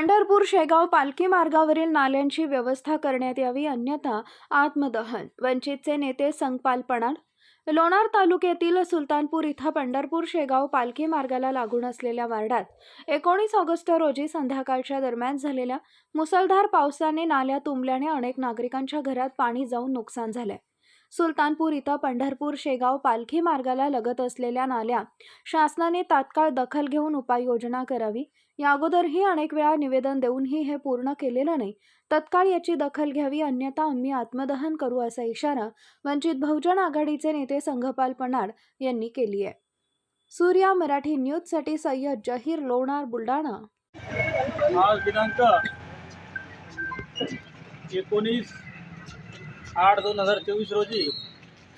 पंढरपूर शेगाव पालखी मार्गावरील नाल्यांची व्यवस्था करण्यात यावी अन्यथा आत्मदहन. वंचितचे नेते संगपाल पणाल. लोणार तालुक्यातील सुलतानपूर इथं पंढरपूर शेगाव पालखी मार्गाला लागून असलेल्या वार्डात एकोणीस ऑगस्ट रोजी संध्याकाळच्या दरम्यान झालेल्या मुसळधार पावसाने नाल्या तुंबल्याने अनेक नागरिकांच्या घरात पाणी जाऊन नुकसान झालंय. सुलतानपूर इथं पंढरपूर शेगाव पालखी मार्गाला लगत असलेल्या नाल्या शासनाने तात्काळ दखल घेऊन उपाययोजना करावी या अगोदरही अनेक वेळा निवेदन देऊनही हे पूर्ण केलेलं नाही. तत्काळ याची दखल घ्यावी अन्यथा आम्ही आत्मदहन करू असा इशारा वंचित बहुजन आघाडीचे नेते संघपाल पणाड यांनी केली आहे सूर्या मराठी न्यूजसाठी सय्यद जहीर लोणार बुलढाणा. आज दिनांक एकोणीस आठ दोन हजार चोवीस रोजी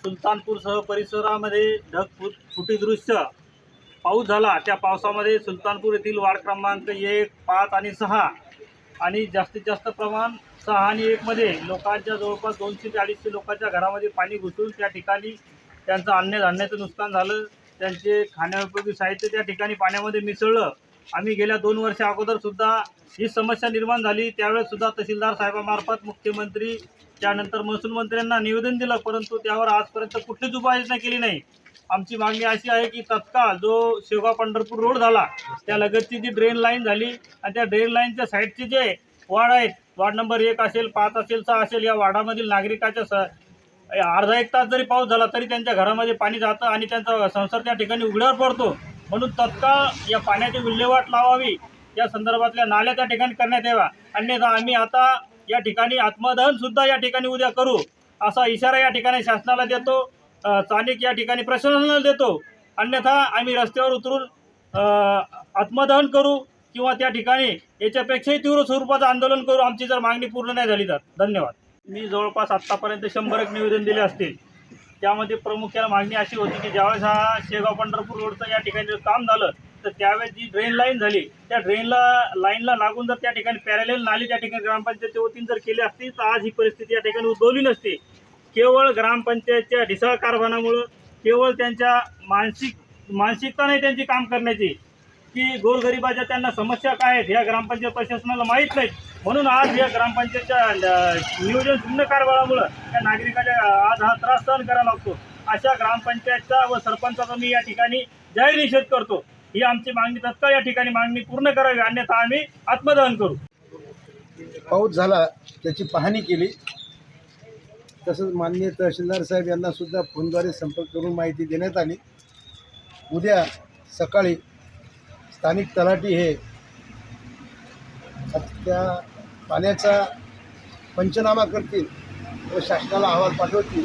सुलतानपूरसह परिसरामध्ये ढग फुट फुटी दृश्य पाऊस झाला त्या पावसामध्ये सुलतानपूर येथील वार्ड क्रमांक एक पाच आणि सहा आणि जास्तीत जास्त प्रमाण सहा आणि एकमध्ये लोकांच्या जवळपास दोनशे ते अडीचशे लोकांच्या घरामध्ये पाणी घुसून त्या ठिकाणी त्यांचं अन्नधान्याचं नुकसान झालं. त्यांचे खाण्याउपयोगी साहित्य त्या ठिकाणी पाण्यामध्ये मिसळलं. आम्ही गेल्या दोन वर्षा अगोदरसुद्धा ही समस्या निर्माण झाली. त्यावेळेससुद्धा तहसीलदार साहेबामार्फत मुख्यमंत्री त्यानंतर महसूल मंत्र्यांना निवेदन दिलं परंतु त्यावर आजपर्यंत कुठलीच उपाययोजना केली नाही. आमची मागणी अशी आहे की तत्काळ जो शेवगाव पंढरपूर रोड झाला त्या लगतची जी ड्रेन लाईन झाली आणि त्या ड्रेन लाईनच्या साईडचे जे वार्ड आहेत वार्ड नंबर एक असेल पाच असेल सहा असेल या वार्डामधील नागरिकाच्या स अर्धा एक तास जरी पाऊस झाला तरी त्यांच्या घरामध्ये पाणी जातं आणि त्यांचा संसार त्या ठिकाणी उघड्यावर पडतो. म्हणून तत्काळ या पाण्याची विल्हेवाट लावावी. या संदर्भातल्या नाल्या त्या ठिकाणी करण्यात याव्या. अन्यथा आम्ही आता या ठिकाणी आत्मदहन सुद्धा या ठिकाणी उद्या करू असा इशारा या ठिकाणी शासनाला देतो स्थानिक या ठिकाणी प्रशासनाला देतो. अन्यथा आम्ही रस्त्यावर उतरून आत्मदहन करू किंवा त्या ठिकाणी याच्यापेक्षाही तीव्र स्वरूपाचं आंदोलन करू आमची जर मागणी पूर्ण नाही झाली तर. धन्यवाद. मी जवळपास आत्तापर्यंत शंभर एक निवेदन दिले असतील. त्यामध्ये प्रामुख्याने मागणी अशी होती की ज्यावेळेस हा शेगाव पंढरपूर रोडचं या ठिकाणी जर काम झालं तर त्यावेळेस जी ड्रेन लाईन झाली त्या ड्रेनला लाईनला लागून जर त्या ठिकाणी पॅरेलेल नाली त्या ठिकाणी ग्रामपंचायतच्या वतीने जर केली असती तर आज ही परिस्थिती या ठिकाणी उद्भवली नसती. केवळ ग्रामपंचायतच्या ढिसाळ कारभारामुळं केवळ त्यांच्या मानसिक मानसिकता नाही त्यांची काम करण्याची की गोरगरिबाच्या त्यांना समस्या काय आहेत ह्या ग्रामपंचायत प्रशासनाला माहीत नाहीत. म्हणून आज या ग्रामपंचायतच्या नियोजन शून्य कारभारामुळं त्या नागरिकाच्या आज हा त्रास सहन करावा लागतो. अशा ग्रामपंचायतचा व सरपंचाचा मी या ठिकाणी जाहीर निषेध करतो. ही आमची मागणी तत्काळ या ठिकाणी मागणी पूर्ण करावी अन्यथा आम्ही आत्मदहन करू. पाऊस झाला त्याची पाहणी केली. तसंच माननीय तहसीलदार साहेब यांना सुद्धा फोनद्वारे संपर्क करून माहिती देण्यात आली. उद्या सकाळी स्थानिक तलाठी हे त्या पाण्याचा पंचनामा करतील व शासनाला अहवाल पाठवतील.